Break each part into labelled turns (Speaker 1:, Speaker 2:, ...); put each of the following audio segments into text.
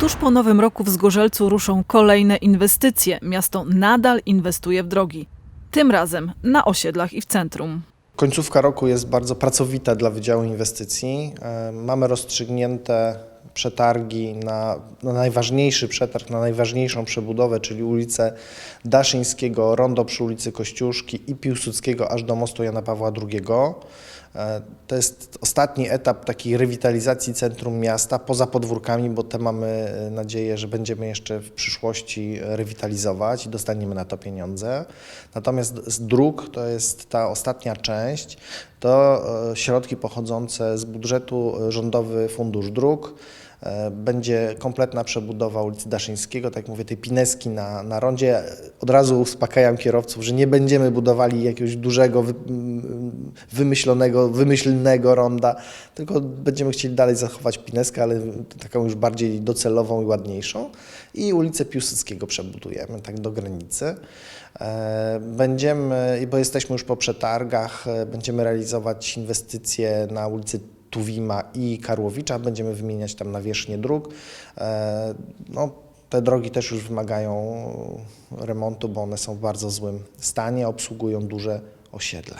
Speaker 1: Tuż po nowym roku w Zgorzelcu ruszą kolejne inwestycje. Miasto nadal inwestuje w drogi. Tym razem na osiedlach i w centrum.
Speaker 2: Końcówka roku jest bardzo pracowita dla Wydziału Inwestycji. E, Mamy rozstrzygnięte przetargi na, na najważniejszy przetarg, na najważniejszą przebudowę, czyli ulicę Daszyńskiego, rondo przy ulicy Kościuszki i Piłsudskiego aż do mostu Jana Pawła II. E, To jest ostatni etap takiej rewitalizacji centrum miasta poza podwórkami, bo te mamy e, nadzieję, że będziemy jeszcze w przyszłości rewitalizować i dostaniemy na to pieniądze. Natomiast z dróg to jest ta ostatnia część, to e, środki pochodzące z budżetu rządowy Fundusz Dróg. E, Będzie kompletna przebudowa ulicy Daszyńskiego, tak jak mówię, tej Pineski na, na rondzie. Od razu uspokajam kierowców, że nie będziemy budowali jakiegoś dużego, mm, wymyślonego, wymyślnego ronda, tylko będziemy chcieli dalej zachować Pineskę, ale taką już bardziej docelową i ładniejszą. I ulicę Piłsudskiego przebudujemy, tak do granicy. E, Będziemy, bo jesteśmy już po przetargach, e, będziemy realizować inwestycje na ulicy Tuwima i Karłowicza. Będziemy wymieniać tam nawierzchnię dróg. E, No, te drogi też już wymagają remontu, bo one są w bardzo złym stanie, obsługują duże osiedle.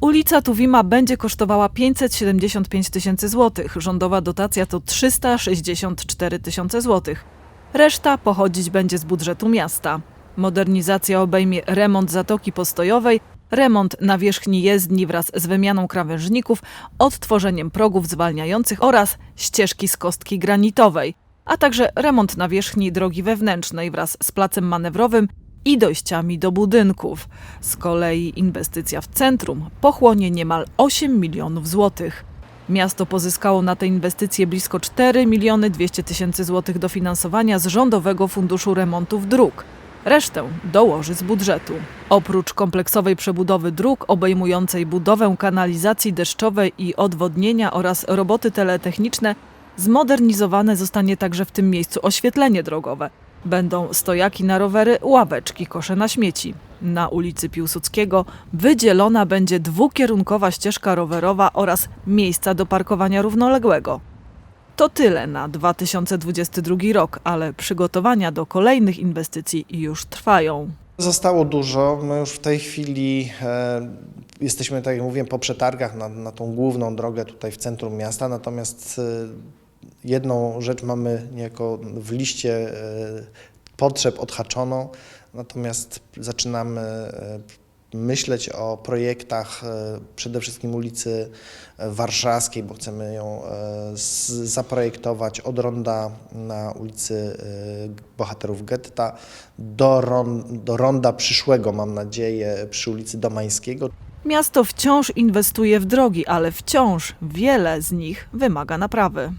Speaker 1: Ulica Tuwima będzie kosztowała 575 tysięcy złotych. Rządowa dotacja to 364 tysiące złotych. Reszta pochodzić będzie z budżetu miasta. Modernizacja obejmie remont zatoki postojowej, remont nawierzchni jezdni wraz z wymianą krawężników, odtworzeniem progów zwalniających oraz ścieżki z kostki granitowej, a także remont nawierzchni drogi wewnętrznej wraz z placem manewrowym i dojściami do budynków. Z kolei inwestycja w centrum pochłonie niemal 8 milionów złotych. Miasto pozyskało na te inwestycje blisko 4 miliony 200 tysięcy złotych dofinansowania z Rządowego Funduszu Remontów Dróg. Resztę dołoży z budżetu. Oprócz kompleksowej przebudowy dróg obejmującej budowę kanalizacji deszczowej i odwodnienia oraz roboty teletechniczne, zmodernizowane zostanie także w tym miejscu oświetlenie drogowe. Będą stojaki na rowery, ławeczki, kosze na śmieci. Na ulicy Piłsudskiego wydzielona będzie dwukierunkowa ścieżka rowerowa oraz miejsca do parkowania równoległego. To tyle na 2022 rok, ale przygotowania do kolejnych inwestycji już trwają.
Speaker 2: Zostało dużo. My już w tej chwili e, jesteśmy, tak jak mówiłem, po przetargach na, na tą główną drogę tutaj w centrum miasta. Natomiast e, jedną rzecz mamy niejako w liście e, potrzeb odhaczoną. Natomiast zaczynamy e, myśleć o projektach e, przede wszystkim ulicy e, Warszawskiej, bo chcemy ją e, zaprojektować od ronda na ulicy Bohaterów Getta do, do ronda przyszłego, mam nadzieję, przy ulicy Domańskiego.
Speaker 1: Miasto wciąż inwestuje w drogi, ale wciąż wiele z nich wymaga naprawy.